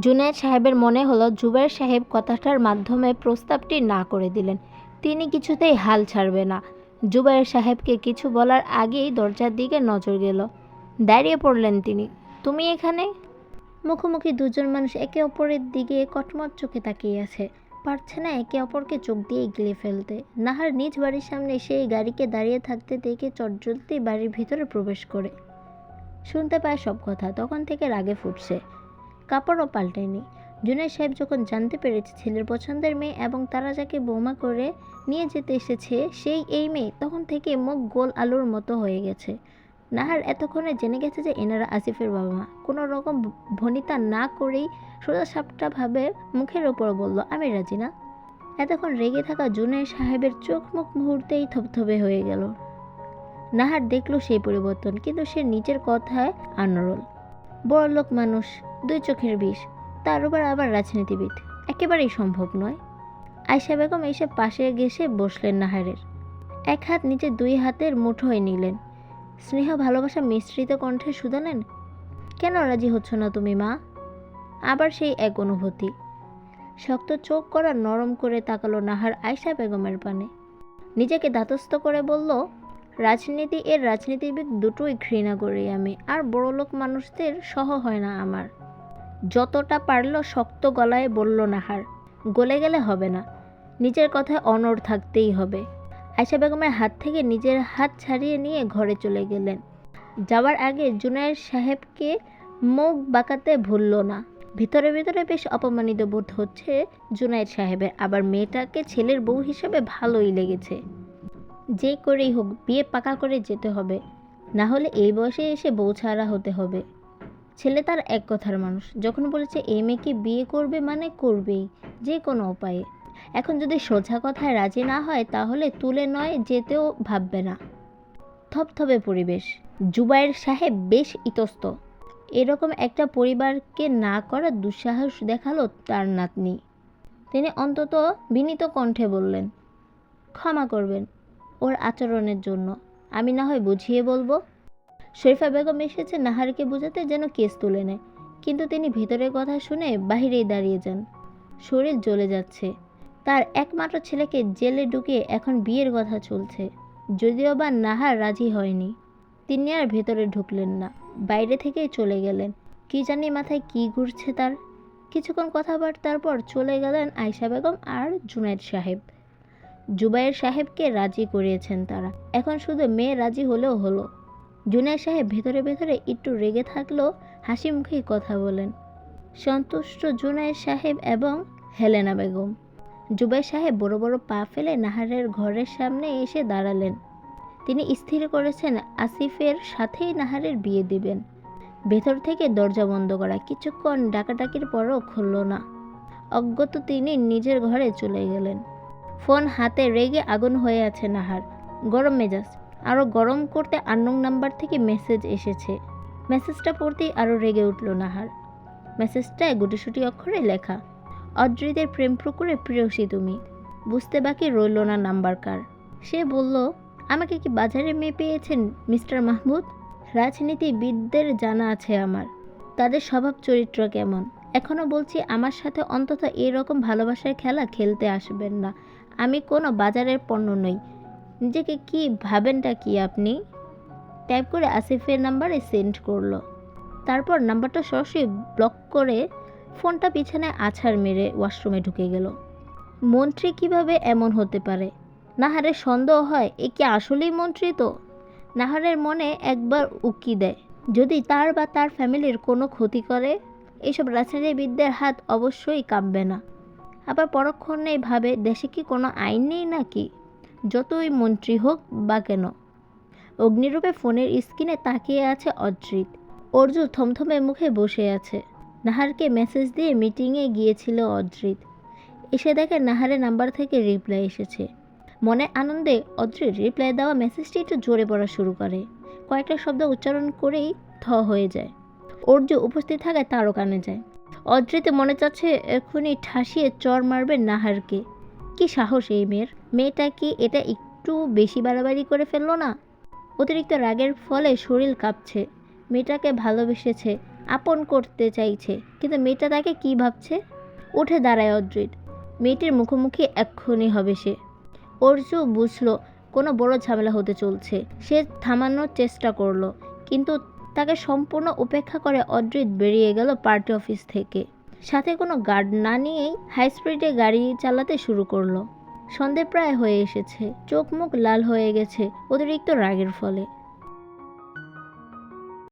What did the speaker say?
জুনায়েদ সাহেবের মনে হলো জুবাইর সাহেব কথাটার মাধ্যমে প্রস্তাবটি না করে দিলেন। তিনি কিছুতেই হাল ছাড়বে না। জুবাইর সাহেবকে কিছু বলার আগেই দরজার দিকে নজর গেল। দাঁড়িয়ে পড়লেন তিনি। তুমি এখানে? মুখোমুখি দুজন মানুষ একে অপরের দিকে কটমট চোখে তাকিয়ে আছে। পারছে না একে অপরকে চোখ দিয়ে গিলে ফেলতে। নাহার নিজ বাড়ির সামনে সেই গাড়িকে দাঁড়িয়ে থাকতে দেখে চটজলদি বাড়ির ভিতরে প্রবেশ করে। শুনতে পায় সব কথা, তখন থেকে রাগে ফুটছে। কাপড়ও পাল্টেনি। জুনাইদ সাহেব যখন জানতে পেরেছে ছেলের পছন্দের মেয়ে এবং তারা যাকে বোমা করে নিয়ে যেতে এসেছে, সেই এই মেয়ে তখন থেকে মুখ গোল আলুর মতো হয়ে গেছে। নাহার এতক্ষণে জেনে গেছে যে এনারা আসিফের বাবা মা। কোনো রকম ভনিতা না করেই সোজা সাপটাভাবে মুখের ওপর বলল, আমি রাজি না। এতক্ষণ রেগে থাকা জুনাইদ সাহেবের চোখ মুখ মুহূর্তেই থপথপে হয়ে গেল। নাহার দেখল সেই পরিবর্তন, কিন্তু সে নিজের কথায় আনরল। বড়লোক মানুষ দুই চোখের বিষ, তার উপর আবার রাজনীতিবিদ। একেবারেই সম্ভব নয়। আয়সা বেগম এসে পাশে ঘেসে বসলেন নাহারের। এক হাত নিচে দুই হাতের মুঠোয় নিলেন। স্নেহ ভালোবাসা মিশ্রিত কণ্ঠে শুধালেন, কেন রাজি হচ্ছ না তুমি, মা? আবার সেই এক অনুভূতি। শক্ত চোখ করা নরম করে তাকালো নাহার আয়সা বেগমের পানে। নিজেকে ধাতস্থ করে বলল, রাজনীতি এর রাজনীতিবিদ দুটোই ঘৃণা করি আমি, আর বড়লোক মানুষদের সহ হয় না আমার। যতটা পারল শক্ত গলায় বলল, নাহার, গলে গেলে হবে না। নিজের কথায় অনড় থাকতেই হবে। আয়সা বেগমের হাত থেকে নিজের হাত ছাড়িয়ে নিয়ে ঘরে চলে গেলেন। যাওয়ার আগে জুনায়ের সাহেবকে মুখ বাঁকাতে ভুলল না। ভিতরে ভিতরে বেশ অপমানিত বোধ হচ্ছে জুনায়েদ সাহেবের। আবার মেয়েটাকে ছেলের বউ হিসেবে ভালোই লেগেছে। যে করেই হোক, বিয়ে পাকা করে যেতে হবে। না হলে এই বয়সে এসে বউ ছাড়া হতে হবে। ছেলে তার এক কথার মানুষ। যখন বলেছে এই মেয়েকে বিয়ে করবে মানে করবেই, যে কোনো উপায়ে। এখন যদি সোজা কথায় রাজি না হয়, তাহলে তুলে নয়, যেতেও ভাববে না। থপথপে পরিবেশ। জুবাইর সাহেব বেশ ইতস্ত। এরকম একটা পরিবারকে না করার দুঃসাহস দেখাল তার নাতনি। তিনি অন্তত বিনীত কণ্ঠে বললেন, ক্ষমা করবেন ওর আচরণের জন্য। আমি না হয় বুঝিয়ে বলব। শরীফা বেগম এসেছে নাহারকে বোঝাতে যেন কেস তুলে নেয়। কিন্তু তিনি ভেতরের কথা শুনে বাহিরেই দাঁড়িয়ে যান। শরীর জ্বলে যাচ্ছে। তার একমাত্র ছেলেকে জেলে ঢুকিয়ে এখন বিয়ের কথা চলছে। যদিও বা নাহার রাজি হয়নি। তিনি আর ভেতরে ঢুকলেন না। বাইরে থেকেই চলে গেলেন। কি জানি মাথায় কি ঘুরছে তার। কিছুক্ষণ কথাবার্তার পর চলে গেলেন আয়সা বেগম আর জুনায়েদ সাহেব। জুবাইর সাহেবকে রাজি করিয়েছেন তারা। এখন শুধু মেয়ে রাজি হলেও হলো। জুনায়েদ সাহেব ভেতরে ভেতরে একটু রেগে থাকলেও হাসি মুখেই কথা বলেন সন্তুষ্ট জুনায়েদ সাহেব এবং হেলেনা বেগম। জুবাই সাহেব বড় বড় পা ফেলে নাহারের ঘরের সামনে এসে দাঁড়ালেন। তিনি স্থির করেছেন, আসিফের সাথেই নাহারের বিয়ে দিবেন। ভেতর থেকে দরজা বন্ধ করা। কিছুক্ষণ ডাকাডাকির পরও খুলল না। অজ্ঞত তিনি নিজের ঘরে চলে গেলেন। ফোন হাতে রেগে আগুন হয়ে আছে নাহার। গরম মেজাজ। আরও গরম করতে আননোং নাম্বার থেকে মেসেজ এসেছে। মেসেজটা পড়তেই আরও রেগে উঠল নাহার। মেসেজটায় গুটিসুটি অক্ষরে লেখা, অদ্রিদের প্রেম পুকুরে প্রিয়সী তুমি। বুঝতে বাকি রইল না নাম্বার কার। সে বলল, আমাকে কি বাজারে মেয়ে পেয়েছেন মিস্টার মাহমুদ? রাজনীতিবিদদের জানা আছে আমার। তাদের স্বভাব চরিত্র কেমন? এখনও বলছি আমার সাথে অন্তত এরকম ভালোবাসার খেলা খেলতে আসবেন না। আমি কোনো বাজারের পণ্য নই। নিজেকে কি ভাবেনটা কি আপনি? টাইপ করে আসিফের নাম্বারে সেন্ড করল। তারপর নাম্বারটা সরাসরি ব্লক করে ফোনটা পিছনে আছাড় মেরে ওয়াশরুমে ঢুকে গেল। মন্ত্রী কীভাবে এমন হতে পারে? নাহারের সন্দেহ হয়, এ কি আসলেই মন্ত্রী তো? নাহারের মনে একবার উকি দেয়, যদি তার বা তার ফ্যামিলির কোনো ক্ষতি করে এইসব রাজনীতিবিদদের হাত অবশ্যই কাঁপবে না। আবার পরক্ষণেই ভাবে, দেশে কি কোনো আইন নেই নাকি? যতই মন্ত্রী হোক বা কেন। অগ্নিরূপে ফোনের স্ক্রিনে তাকিয়ে আছে অদ্রিত। অর্জু থমথমে মুখে বসে আছে। নাহারকে মেসেজ দিয়ে মিটিংয়ে গিয়েছিল অদ্রিত। এসে দেখে নাহারের নাম্বার থেকে রিপ্লাই এসেছে। মনে আনন্দে অদ্রিত রিপ্লাই দেওয়া মেসেজটি একটু জোরে পড়া শুরু করে। কয়েকটা শব্দ উচ্চারণ করেই থ হয়ে যায়। অর্জু উপস্থিত থাকায় তারও কানে যায়। অদ্রিত মনে চাচ্ছে এখনই ঠাসিয়ে চর মারবে নাহারকে। কি সাহস এই মেয়ের। মেয়েটা কি এটা একটু বেশি বাড়াবাড়ি করে ফেলল না? অতিরিক্ত রাগের ফলে শরীর কাঁপছে। মেয়েটাকে ভালোবেসেছে, আপন করতে চাইছে, কিন্তু মেয়েটা তাকে কি ভাবছে? উঠে দাঁড়ায় অদ্রিত। মেয়েটির মুখোমুখি এক্ষুনি হবে সে। অর্জু বুঝলো, কোনো বড় ঝামেলা হতে চলছে। সে থামানোর চেষ্টা করল, কিন্তু তাকে সম্পূর্ণ উপেক্ষা করে অদ্রিত বেরিয়ে গেল পার্টি অফিস থেকে। সাথে কোনো গার্ড না নিয়েই হাই স্পিডে গাড়ি চালাতে শুরু করল। সন্ধে প্রায় হয়ে এসেছে। চোখ মুখ লাল হয়ে গেছে অতিরিক্ত রাগের ফলে।